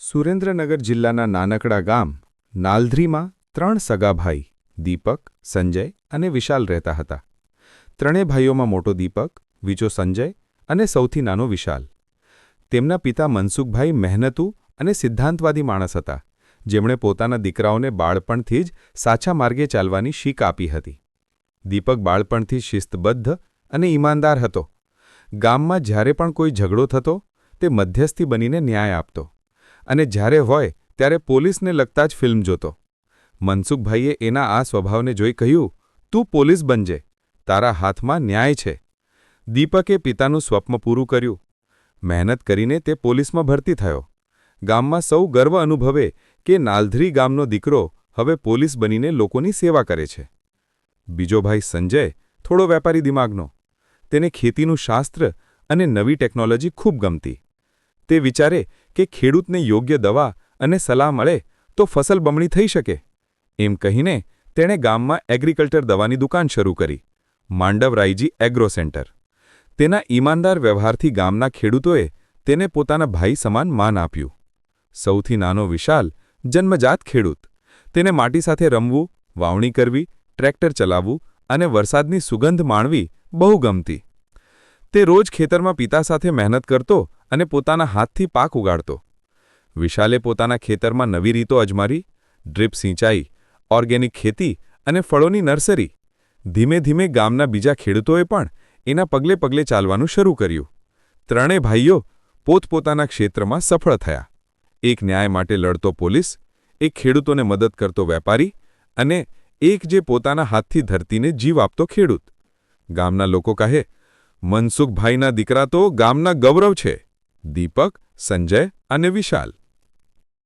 સુરેન્દ્રનગર જિલ્લાના નાનકડા ગામ નાલધ્રીમાં ત્રણ સગા ભાઈ દીપક, સંજય અને વિશાલ રહેતા હતા. ત્રણેય ભાઈઓમાં મોટો દીપક, બીજો સંજય અને સૌથી નાનો વિશાલ. તેમના પિતા મનસુખભાઈ મહેનતુ અને સિદ્ધાંતવાદી માણસ હતા, જેમણે પોતાના દીકરાઓને બાળપણથી જ સાચા માર્ગે ચાલવાની શીખ આપી હતી. દીપક બાળપણથી શિસ્તબદ્ધ અને ઈમાનદાર હતો. ગામમાં જ્યારે પણ કોઈ ઝઘડો થતો, તે મધ્યસ્થી બનીને ન્યાય આપતો. અને જ્યારે હોય, ત્યારે પોલીસને લગતા જ ફિલ્મ જોતો. મનસુખભાઈએ એના આ સ્વભાવને જોઈ કહ્યું, તું પોલીસ બનજે. તારા હાથમાં ન્યાય છે. દીપકે પિતાનું સ્વપ્ન પૂરું કર્યું. મહેનત કરીને તે પોલીસમાં ભરતી થયો. ગામમાં સૌ ગર્વ અનુભવે કે નાલધરી ગામનો દીકરો હવે પોલીસ બનીને લોકોની સેવા કરે છે. બીજો ભાઈ સંજય, થોડો વેપારી દિમાગનો. તેને ખેતીનું શાસ્ત્ર અને નવી ટેકનોલોજી ખૂબ ગમતી. તે વિચારે કે ખેડૂતને યોગ્ય દવા અને સલાહ મળે તો ફસલ બમણી થઈ શકે. એમ કહીને તેણે ગામમાં એગ્રીકલ્ચર દવાની દુકાન શરૂ કરી માંડવરાયજી એગ્રો સેન્ટર. તેના ઈમાનદાર વ્યવહારથી ગામના ખેડૂતોએ તેને પોતાના ભાઈ સમાન માન આપ્યું. સૌથી નાનો વિશાલ જન્મજાત ખેડૂત. તેને માટી સાથે રમવું, વાવણી કરવી, ટ્રેક્ટર ચલાવવું અને વરસાદની સુગંધ માણવી બહુ ગમતી. તે રોજ ખેતરમાં પિતા સાથે મહેનત કરતો અને પોતાના હાથથી પાક ઉગાડતો. વિશાલે પોતાના ખેતરમાં નવી રીતો અજમારી, ડ્રીપ સિંચાઈ, ઓર્ગેનિક ખેતી અને ફળોની નર્સરી. ધીમે ધીમે ગામના બીજા ખેડૂતોએ પણ એના પગલે પગલે ચાલવાનું શરૂ કર્યું. ત્રણેય ભાઈઓ પોતપોતાના ક્ષેત્રમાં સફળ થયા. એક ન્યાય માટે લડતો પોલીસ, એક ખેડૂતોને મદદ કરતો વેપારી અને એક જે પોતાના હાથથી ધરતીને જીવ આપતો ખેડૂત. ગામના લોકો કહે મનસુખભાઈના દીકરા તો ગામના ગૌરવ છે. દીપક સંજય અને વિશાલ.